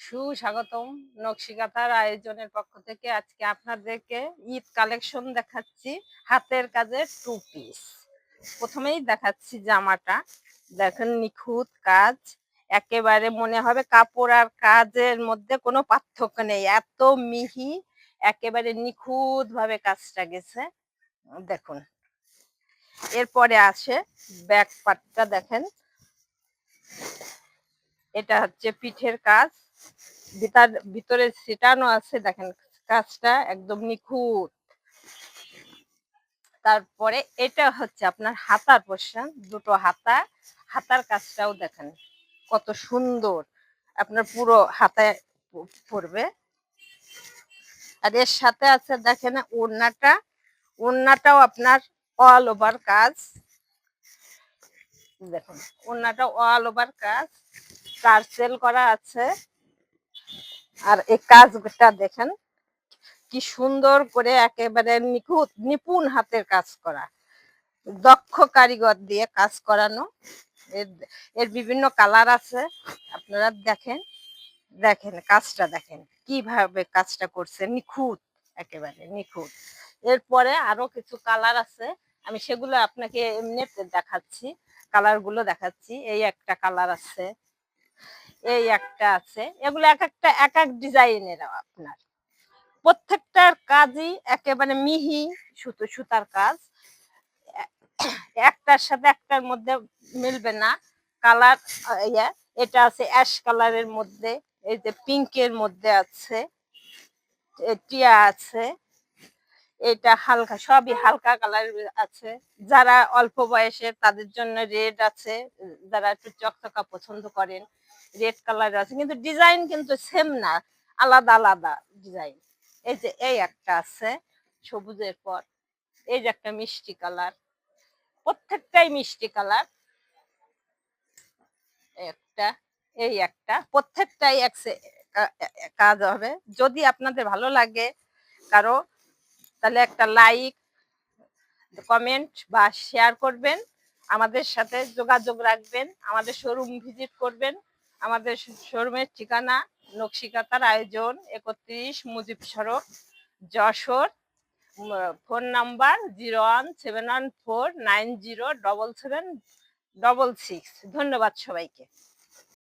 সুস্বাগতম নকশিকাতার আয়োজনের পক্ষ থেকে আজকে আপনাদেরকে ঈদ কালেকশন দেখাচ্ছি হাতের কাজের টু পিস প্রথমেই দেখাচ্ছি জামাটা। দেখেন নিখুঁত কাজ। একেবারে মনে হবে কাপড় আর কাজের মধ্যে কোনো পার্থক্য নেই। এত মিহি, একেবারে নিখুঁত ভাবে কাজটা গেছে। দেখুন। এরপরে আসে ব্যাক পার্টটা, দেখেন। এটা হচ্ছে পিঠের কাজ। ভিতর ভিতরে ছিটানো আছে, দেখেন কাজটা একদম নিখুঁত। তারপরে এটা হচ্ছে আপনার হাতার পোর্শন দুটো হাতা। হাতার কাজটাও দেখেন কত সুন্দর। আপনার পুরো হাতায় পড়বে। আর এর সাথে আছে দেখেন ওড়নাটা। ওড়নাটাও আপনার অল ওভার কাজ। দেখুন, ওড়নাটা অল ওভার কাজ। টার্সেল করা আছে। আর এই কাজটা দেখেন, কি সুন্দর করে একেবারে নিখুঁত, নিপুণ হাতের কাজ করা। দক্ষ কারিগর দিয়ে কাজ করানো। এর এর বিভিন্ন কালার আছে, আপনারা দেখেন দেখেন কাজটা দেখেন, কীভাবে কাজটা করছে, নিখুঁত, একেবারে নিখুঁত। এরপরে আরও কিছু কালার আছে, আমি সেগুলো আপনাকে এমনিতে দেখাচ্ছি কালারগুলো দেখাচ্ছি, এই একটা কালার আছে। এই একটা আছে। এগুলো এক একটা এক এক ডিজাইনের আপনার। প্রত্যেকটার কাজই একেবারে মিহি সুতো, সুতার কাজ। একটার সাথে একটার মধ্যে মিলবে না। কালার, ইয়া, এটা আছে অ্যাশ কালারের মধ্যে, এই যে পিঙ্কের মধ্যে আছে টিয়া আছে। এটা হালকা, সবই হালকা কালার আছে। যারা অল্প বয়সের তাদের জন্য রেড আছে, যারা একটু চকচকা পছন্দ করেন রেড কালার আছে। কিন্তু ডিজাইন কিন্তু সেম না, আলাদা আলাদা ডিজাইন এই যে এই একটা আছে, সবুজের পর, এই যে একটা মিষ্টি কালার প্রত্যেকটাই মিষ্টি কালার একটা, এই একটা, প্রত্যেকটাই এক কাজ হবে। যদি আপনাদের ভালো লাগে, কারও তাহলে একটা লাইক কমেন্ট বা শেয়ার করবেন। আমাদের সাথে যোগাযোগ রাখবেন। আমাদের শোরুম ভিজিট করবেন। আমাদের শোরুমের ঠিকানা নকশিকাতার আয়োজন, একত্রিশ মুজিব সড়ক, Jessore. Phone number zero one seven one four nine zero double seven double six ধন্যবাদ সবাইকে।